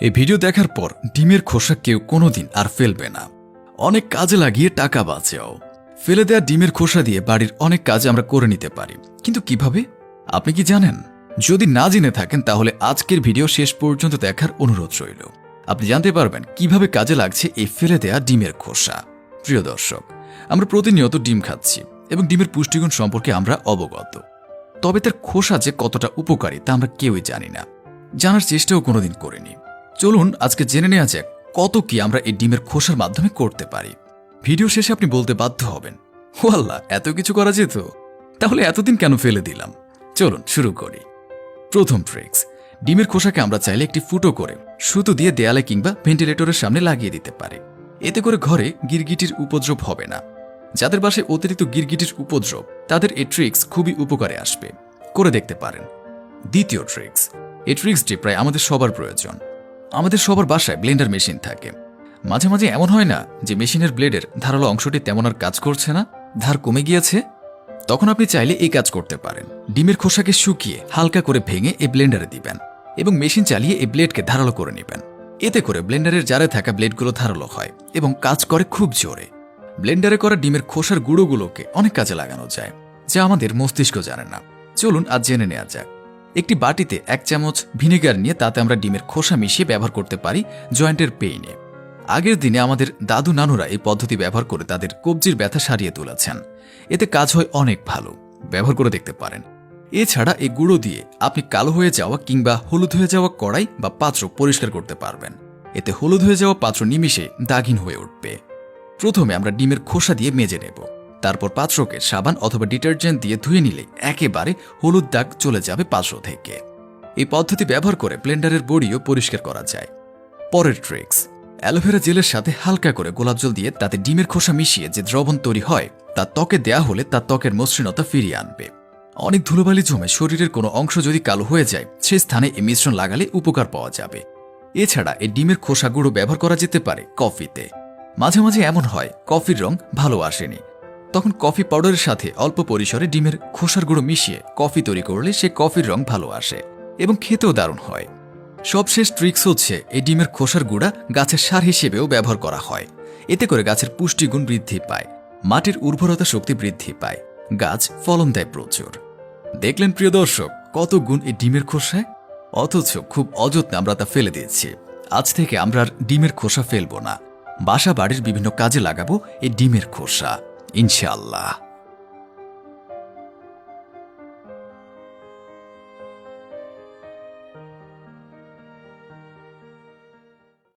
এই ভিডিও দেখার পর ডিমের খোসা কেউ কোনোদিন আর ফেলবে না। অনেক কাজে লাগিয়ে টাকা বাঁচেও। ফেলে দেওয়া ডিমের খোসা দিয়ে বাড়ির অনেক কাজ আমরা করে নিতে পারি। কিন্তু কীভাবে? আপনি কি জানেন? যদি না জেনে থাকেন, তাহলে আজকের ভিডিও শেষ পর্যন্ত দেখার অনুরোধ রইল। আপনি জানতে পারবেন কীভাবে কাজে লাগছে এই ফেলে দেয়া ডিমের খোসা। প্রিয় দর্শক, আমরা প্রতিনিয়ত ডিম খাচ্ছি এবং ডিমের পুষ্টিগুণ সম্পর্কে আমরা অবগত। তবে তার খোসা যে কতটা উপকারী তা আমরা কেউই জানি না। জানার চেষ্টাও কোনোদিন করিনি। চলুন আজকে জেনে নেওয়া যাক কত কি আমরা এই ডিমের খোসার মাধ্যমে করতে পারি। ভিডিও শেষে আপনি বলতে বাধ্য হবেন ও আল্লাহ এত কিছু করা যেত। তাহলে এতদিন কেন ফেলে দিলাম? চলুন শুরু করি। প্রথম ট্রিক্স ডিমের খোসাকে আমরা চাইলে একটি ফুটো করে সুতো দিয়ে দেয়ালে কিংবা ভেন্টিলেটরের সামনে লাগিয়ে দিতে পারি। এতে করে ঘরে গিরগিটির উপদ্রব হবে না। যাদের বাসায় অতিরিক্ত গিরগিটির উপদ্রব, তাদের এই ট্রিক্স খুবই উপকারে আসবে। করে দেখতে পারেন। দ্বিতীয় ট্রিক্স এই ট্রিক্সটি প্রায় আমাদের সবার প্রয়োজন। আমাদের সবার বাসায় ব্লেন্ডার মেশিন থাকে। মাঝে মাঝে এমন হয় না যে মেশিনের ব্লেডের ধারালো অংশটি তেমন আর কাজ করছে না? ধার কমে গিয়েছে? তখন আপনি চাইলে এই কাজ করতে পারেন। ডিমের খোসাকে শুকিয়ে হালকা করে ভেঙে এই ব্লেন্ডারে দিবেন এবং মেশিন চালিয়ে এই ব্লেডকে ধারালো করে নেবেন। এতে করে ব্লেন্ডারের জারে থাকা ব্লেডগুলো ধারালো হয় এবং কাজ করে খুব জোরে। ব্লেন্ডারে করা ডিমের খোসার গুঁড়োগুলোকে অনেক কাজে লাগানো যায়, যা আমাদের মস্তিষ্ক জানে না। চলুন আজ জেনে নেওয়া যাক। একটি বাটিতে এক চামচ ভিনেগার নিয়ে তাতে আমরা ডিমের খোসা মিশিয়ে ব্যবহার করতে পারি জয়েন্টের পেইনে। আগের দিনে আমাদের দাদু নানুরা এই পদ্ধতি ব্যবহার করে তাদের কবজির ব্যথা সারিয়ে তুলেছেন। এতে কাজ হয় অনেক ভালো। ব্যবহার করে দেখতে পারেন। এছাড়া এই গুঁড়ো দিয়ে আপনি কালো হয়ে যাওয়া কিংবা হলুদ হয়ে যাওয়া কড়াই বা পাত্র পরিষ্কার করতে পারবেন। এতে হলুদ হয়ে যাওয়া পাত্র নিমিশে দাগিন হয়ে উঠবে। প্রথমে আমরা ডিমের খোসা দিয়ে মেজে নেব। তারপর পাত্রকে সাবান অথবা ডিটারজেন্ট দিয়ে ধুয়ে নিলে একেবারে হলুদ দাগ চলে যাবে পাত্র থেকে। এই পদ্ধতি ব্যবহার করে ব্লেন্ডারের বড়িও পরিষ্কার করা যায়। পরের ট্রিক্স, অ্যালোভেরা জেলের সাথে হালকা করে গোলাপ জল দিয়ে তাতে ডিমের খোসা মিশিয়ে যে দ্রবণ তৈরি হয়, তা ত্বকে দেয়া হলে তা ত্বকের মসৃণতা ফিরিয়ে আনবে। অনেক ধুলোবালি জমে শরীরের কোনো অংশ যদি কালো হয়ে যায়, সে স্থানে এই মিশ্রণ লাগালে উপকার পাওয়া যাবে। এছাড়া এই ডিমের খোসা গুঁড়ো ব্যবহার করা যেতে পারে কফিতে। মাঝে মাঝে এমন হয়, কফির রং ভালো আসেনি। তখন কফি পাউডারের সাথে অল্প পরিসরে ডিমের খোসার গুঁড়ো মিশিয়ে কফি তৈরি করলে সে কফির রং ভালো আসে এবং খেতেও দারুণ হয়। সবশেষ ট্রিক্স হচ্ছে এই ডিমের খোসার গুঁড়া গাছের সার হিসেবেও ব্যবহার করা হয়। এতে করে গাছের পুষ্টিগুণ বৃদ্ধি পায়, মাটির উর্বরতা শক্তি বৃদ্ধি পায়, গাছ ফলন দেয় প্রচুর। দেখলেন প্রিয় দর্শক, কত গুণ এই ডিমের খোসায় অথচ খুব অযত্নে আমরা তা ফেলে দিয়েছি। আজ থেকে আমরা আর ডিমের খোসা ফেলব না। বাসা বাড়ির বিভিন্ন কাজে লাগাবো এই ডিমের খোসা। İnşallah.